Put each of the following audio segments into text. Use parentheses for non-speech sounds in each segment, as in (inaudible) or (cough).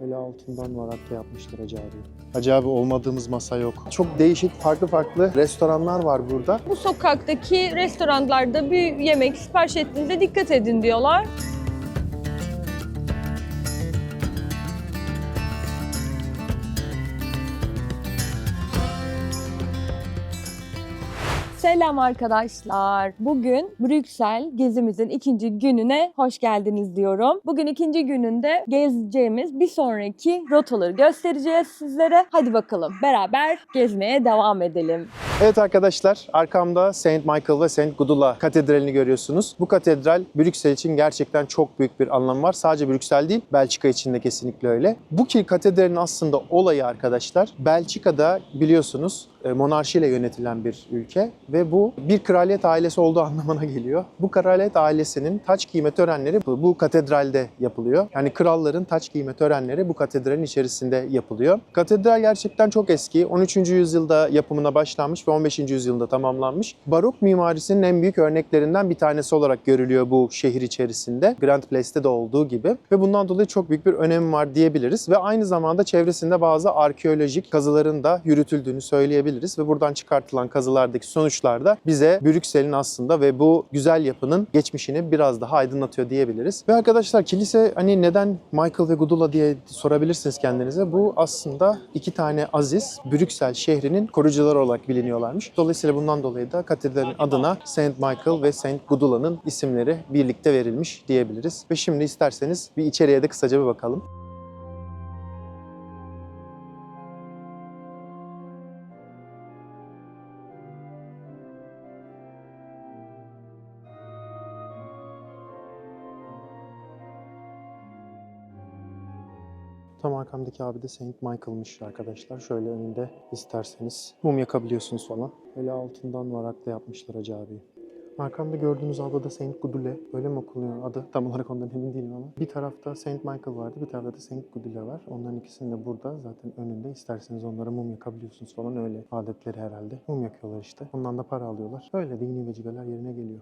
Böyle altından varakta yapmışlar Hacı abi. Hacı abi olmadığımız masa yok. Çok değişik farklı farklı restoranlar var burada. Bu sokaktaki restoranlarda bir yemek sipariş ettiğinizde dikkat edin diyorlar. Selam arkadaşlar. Bugün Brüksel gezimizin ikinci gününe hoş geldiniz diyorum. Bugün ikinci gününde gezeceğimiz bir sonraki rotaları göstereceğiz sizlere. Hadi bakalım beraber gezmeye devam edelim. Evet arkadaşlar arkamda Saint Michael ve Saint Gudula katedralini görüyorsunuz. Bu katedral Brüksel için gerçekten çok büyük bir anlamı var. Sadece Brüksel değil Belçika için de kesinlikle öyle. Bu ki katedralin aslında olayı arkadaşlar Belçika'da biliyorsunuz monarşiyle yönetilen bir ülke ve bu bir kraliyet ailesi olduğu (laughs) anlamına geliyor. Bu kraliyet ailesinin taç giyme törenleri bu, bu katedralde yapılıyor. Yani kralların taç giyme törenleri bu katedralin içerisinde yapılıyor. Katedral gerçekten çok eski. 13. yüzyılda yapımına başlanmış ve 15. yüzyılda tamamlanmış. Barok mimarisinin en büyük örneklerinden bir tanesi olarak görülüyor bu şehir içerisinde. Grand Place'te de olduğu gibi. Ve bundan dolayı çok büyük bir önemi var diyebiliriz. Ve aynı zamanda çevresinde bazı arkeolojik kazıların da yürütüldüğünü söyleyebiliriz. Ve buradan çıkartılan kazılardaki sonuçlar da bize Brüksel'in aslında ve bu güzel yapının geçmişini biraz daha aydınlatıyor diyebiliriz. Ve arkadaşlar kilise hani neden Michael ve Gudula diye sorabilirsiniz kendinize. Bu aslında iki tane aziz Brüksel şehrinin koruyucuları olarak biliniyorlarmış. Dolayısıyla bundan dolayı da katedralin adına Saint Michael ve Saint Gudula'nın isimleri birlikte verilmiş diyebiliriz. Ve şimdi isterseniz bir içeriye de kısaca bir bakalım. Arkamdaki abi de Saint Michael'mış arkadaşlar. Şöyle önünde isterseniz mum yakabiliyorsunuz falan. Öyle altından varakla yapmışlar Hacı abi. Arkamda gördüğünüz abla da Saint Gudule. Öyle mi okunuyor adı? Tam olarak ondan emin değilim ama. Bir tarafta Saint Michael vardı, bir tarafta da Saint Gudule var. Onların ikisinin de burada zaten önünde. İsterseniz onlara mum yakabiliyorsunuz falan öyle adetleri herhalde. Mum yakıyorlar işte. Ondan da para alıyorlar. Öyle dini vecibeler yerine geliyor.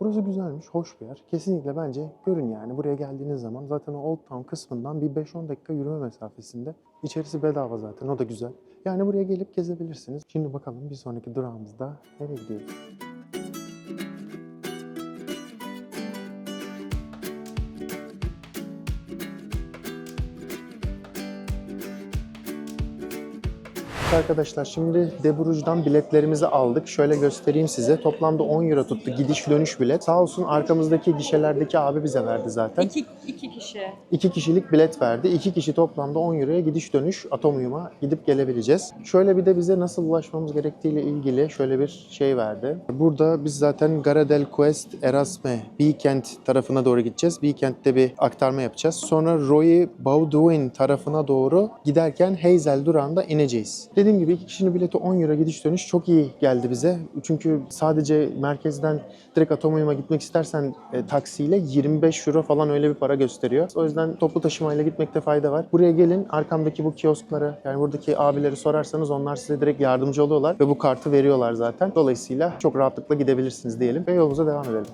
Burası güzelmiş, hoş bir yer. Kesinlikle bence görün yani. Buraya geldiğiniz zaman zaten o Old Town kısmından bir 5-10 dakika yürüme mesafesinde. İçerisi bedava zaten, o da güzel. Yani buraya gelip gezebilirsiniz. Şimdi bakalım bir sonraki durağımızda nereye gidiyoruz? Arkadaşlar şimdi De Bruges'dan biletlerimizi aldık. Şöyle göstereyim size. Toplamda 10 euro tuttu gidiş dönüş bilet. Sağ olsun arkamızdaki gişelerdeki abi bize verdi zaten. İki, iki kişi. İki kişilik bilet verdi. İki kişi toplamda 10 euroya gidiş dönüş Atomium'a gidip gelebileceğiz. Şöyle bir de bize nasıl ulaşmamız gerektiğiyle ilgili şöyle bir şey verdi. Burada biz zaten Gara del Quest Erasme Beekent tarafına doğru gideceğiz. Beekent'te bir aktarma yapacağız. Sonra Roy Baudouin tarafına doğru giderken Hazel durağında ineceğiz. Dediğim gibi iki kişinin bileti 10 euro gidiş dönüş çok iyi geldi bize. Çünkü sadece merkezden direkt Atomium'a gitmek istersen e, taksiyle 25 euro falan öyle bir para gösteriyor. O yüzden toplu taşımayla gitmekte fayda var. Buraya gelin arkamdaki bu kiosklara yani buradaki abileri sorarsanız onlar size direkt yardımcı oluyorlar ve bu kartı veriyorlar zaten. Dolayısıyla çok rahatlıkla gidebilirsiniz diyelim ve yolumuza devam edelim.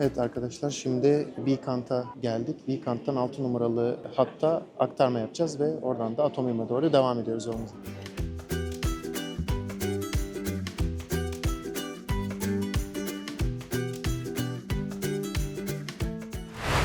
Evet arkadaşlar şimdi Beacant'a geldik. Beacant'tan 6 numaralı hatta aktarma yapacağız ve oradan da Atomium'a doğru devam ediyoruz yolumuza.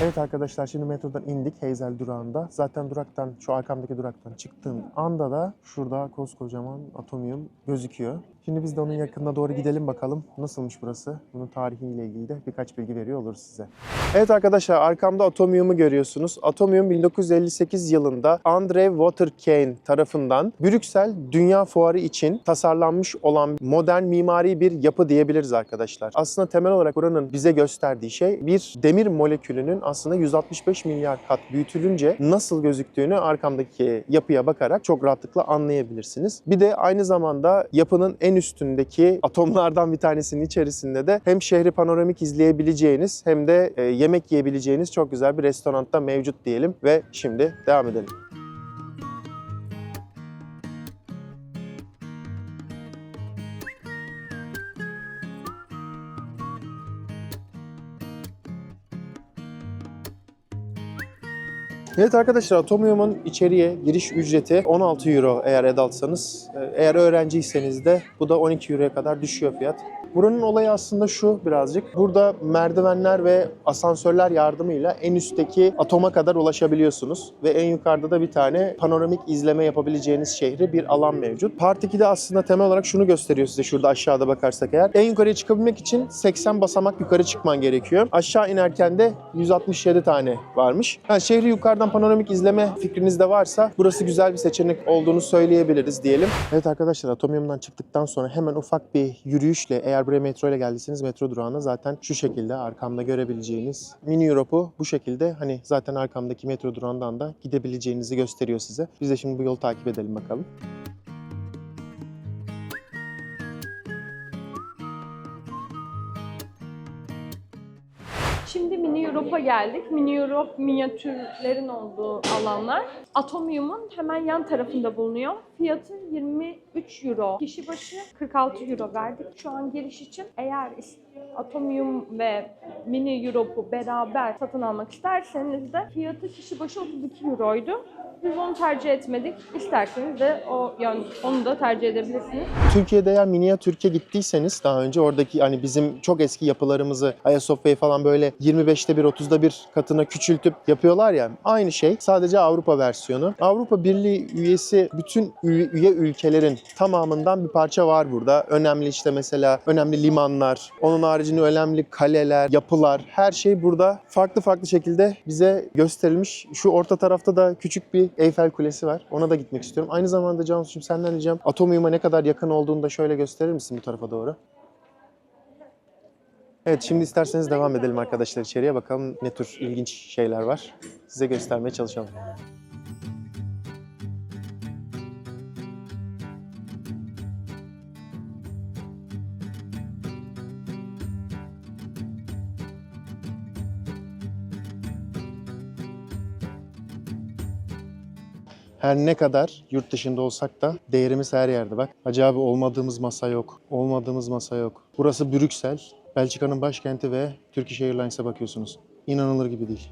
Evet arkadaşlar şimdi metrodan indik Hazel durağında. Zaten duraktan şu arkamdaki duraktan çıktığım anda da şurada koskocaman Atomium gözüküyor. Şimdi biz de onun yakınına doğru gidelim bakalım nasılmış burası. Bunun tarihiyle ilgili de birkaç bilgi veriyor oluruz size. Evet arkadaşlar arkamda Atomium'u görüyorsunuz. Atomium 1958 yılında Andre Waterkane tarafından Brüksel Dünya Fuarı için tasarlanmış olan modern mimari bir yapı diyebiliriz arkadaşlar. Aslında temel olarak buranın bize gösterdiği şey bir demir molekülünün aslında 165 milyar kat büyütülünce nasıl gözüktüğünü arkamdaki yapıya bakarak çok rahatlıkla anlayabilirsiniz. Bir de aynı zamanda yapının en üstündeki atomlardan bir tanesinin içerisinde de hem şehri panoramik izleyebileceğiniz hem de e, yemek yiyebileceğiniz çok güzel bir restoranda mevcut diyelim ve şimdi devam edelim. Evet arkadaşlar Atomium'un içeriye giriş ücreti 16 euro eğer adultsanız. Eğer öğrenciyseniz de bu da 12 euroya kadar düşüyor fiyat. Buranın olayı aslında şu birazcık. Burada merdivenler ve asansörler yardımıyla en üstteki atoma kadar ulaşabiliyorsunuz. Ve en yukarıda da bir tane panoramik izleme yapabileceğiniz şehri bir alan mevcut. Part 2'de aslında temel olarak şunu gösteriyor size şurada aşağıda bakarsak eğer. En yukarıya çıkabilmek için 80 basamak yukarı çıkman gerekiyor. Aşağı inerken de 167 tane varmış. Ha, şehri yukarıdan panoramik izleme fikriniz de varsa burası güzel bir seçenek olduğunu söyleyebiliriz diyelim. Evet arkadaşlar Atomium'dan çıktıktan sonra hemen ufak bir yürüyüşle eğer buraya metro ile geldiyseniz metro durağına zaten şu şekilde arkamda görebileceğiniz mini Europe'u bu şekilde hani zaten arkamdaki metro durağından da gidebileceğinizi gösteriyor size. Biz de şimdi bu yolu takip edelim bakalım. Europe'a geldik. Mini Europe minyatürlerin olduğu alanlar. Atomium'un hemen yan tarafında bulunuyor. Fiyatı 23 euro. Kişi başı 46 euro verdik şu an giriş için. Eğer Atomium ve Mini Europe'u beraber satın almak isterseniz de fiyatı kişi başı 32 euroydu. Biz onu tercih etmedik. İsterseniz de o yani onu da tercih edebilirsiniz. Türkiye'de eğer Minia Türkiye gittiyseniz daha önce oradaki hani bizim çok eski yapılarımızı Ayasofya'yı falan böyle 25'te bir 30'da bir katına küçültüp yapıyorlar ya aynı şey sadece Avrupa versiyonu. Avrupa Birliği üyesi bütün üye ülkelerin tamamından bir parça var burada. Önemli işte mesela önemli limanlar, onun haricinde önemli kaleler, yapılar her şey burada farklı farklı şekilde bize gösterilmiş. Şu orta tarafta da küçük bir Eyfel Kulesi var. Ona da gitmek istiyorum. Aynı zamanda Cansu'cum senden ricam Atomium'a ne kadar yakın olduğunu da şöyle gösterir misin bu tarafa doğru? Evet şimdi isterseniz devam edelim arkadaşlar içeriye bakalım ne tür ilginç şeyler var. Size göstermeye çalışalım. Her ne kadar yurt dışında olsak da değerimiz her yerde bak. Hacı abi olmadığımız masa yok. Olmadığımız masa yok. Burası Brüksel. Belçika'nın başkenti ve Turkish Airlines'a bakıyorsunuz. İnanılır gibi değil.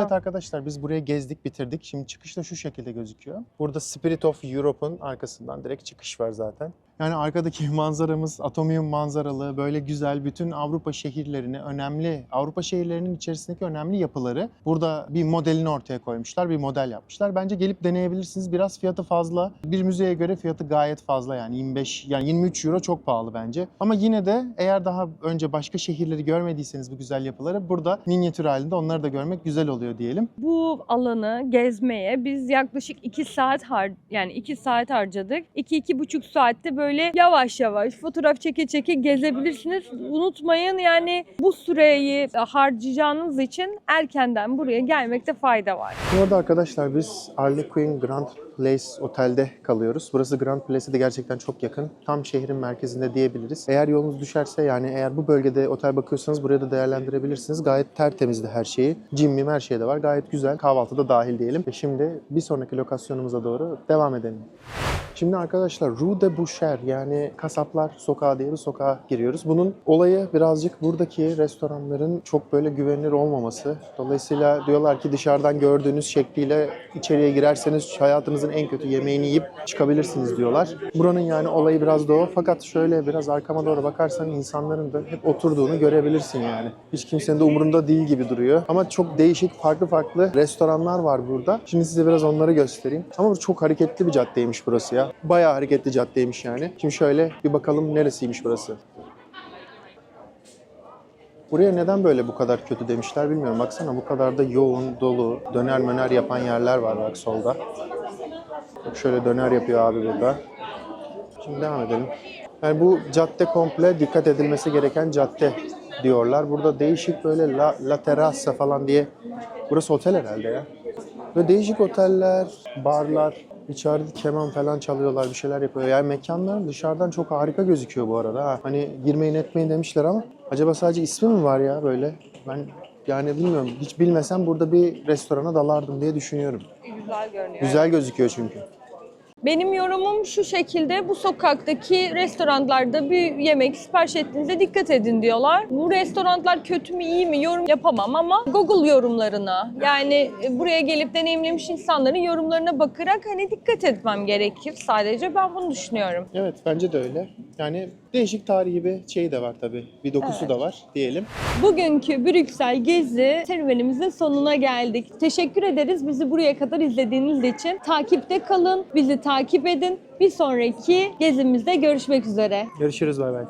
Evet arkadaşlar biz buraya gezdik bitirdik. Şimdi çıkış da şu şekilde gözüküyor. Burada Spirit of Europe'un arkasından direkt çıkış var zaten. Yani arkadaki (laughs) manzaramız Atomium manzaralı, böyle güzel bütün Avrupa şehirlerini, önemli Avrupa şehirlerinin içerisindeki önemli yapıları burada bir modelini ortaya koymuşlar, bir model yapmışlar. Bence gelip deneyebilirsiniz. Biraz fiyatı fazla. Bir müzeye göre fiyatı gayet fazla yani 25 yani 23 euro çok pahalı bence. Ama yine de eğer daha önce başka şehirleri görmediyseniz bu güzel yapıları burada minyatür halinde onları da görmek güzel oluyor diyelim. Bu alanı gezmeye biz yaklaşık 2 saat har yani 2 saat harcadık. 2-2,5 saatte böyle yavaş yavaş fotoğraf çeke çeke gezebilirsiniz. Unutmayın yani bu süreyi harcayacağınız için erkenden buraya gelmekte fayda var. Bu arada arkadaşlar biz Harlequin Grand Place Otel'de kalıyoruz. Burası Grand Place'e de gerçekten çok yakın. Tam şehrin merkezinde diyebiliriz. Eğer yolunuz düşerse yani eğer bu bölgede otel bakıyorsanız buraya da değerlendirebilirsiniz. Gayet tertemizdi her şeyi. Gym her şey de var. Gayet güzel. Kahvaltı da dahil diyelim. Ve şimdi bir sonraki lokasyonumuza doğru devam edelim. Şimdi arkadaşlar Rue de Boucher yani kasaplar sokağı diye bir sokağa giriyoruz. Bunun olayı birazcık buradaki restoranların çok böyle güvenilir olmaması. Dolayısıyla diyorlar ki dışarıdan gördüğünüz şekliyle içeriye girerseniz hayatınızın en kötü yemeğini yiyip çıkabilirsiniz diyorlar. Buranın yani olayı biraz da o. Fakat şöyle biraz arkama doğru bakarsan insanların da hep oturduğunu görebilirsin yani. Hiç kimsenin de umurunda değil gibi duruyor. Ama çok değişik farklı farklı restoranlar var burada. Şimdi size biraz onları göstereyim. Ama çok hareketli bir caddeymiş burası ya. Bayağı hareketli caddeymiş yani. Şimdi şöyle bir bakalım neresiymiş burası. Buraya neden böyle bu kadar kötü demişler bilmiyorum. Baksana bu kadar da yoğun, dolu, döner möner yapan yerler var bak solda. Şöyle döner yapıyor abi burada. Şimdi devam edelim. Yani bu cadde komple dikkat edilmesi gereken cadde diyorlar. Burada değişik böyle La, La Terraza falan diye. Burası otel herhalde ya. Böyle değişik oteller, barlar, İçeride keman falan çalıyorlar, bir şeyler yapıyor. Yani mekanlar dışarıdan çok harika gözüküyor bu arada. Ha. Hani girmeyin etmeyin demişler ama acaba sadece ismi mi var ya böyle? Ben yani bilmiyorum. Hiç bilmesem burada bir restorana dalardım diye düşünüyorum. Güzel görünüyor. Güzel gözüküyor çünkü. Benim yorumum şu şekilde bu sokaktaki restoranlarda bir yemek sipariş ettiğinizde dikkat edin diyorlar. Bu restoranlar kötü mü iyi mi yorum yapamam ama Google yorumlarına yani e, buraya gelip deneyimlemiş insanların yorumlarına bakarak hani dikkat etmem gerekir sadece ben bunu düşünüyorum. Evet bence de öyle. Yani değişik tarihi bir şey de var tabii. Bir dokusu Evet. da var diyelim. Bugünkü Brüksel gezi serüvenimizin sonuna geldik. Teşekkür ederiz bizi buraya kadar izlediğiniz için. Takipte kalın, bizi takip edin. Bir sonraki gezimizde görüşmek üzere. Görüşürüz bay bay.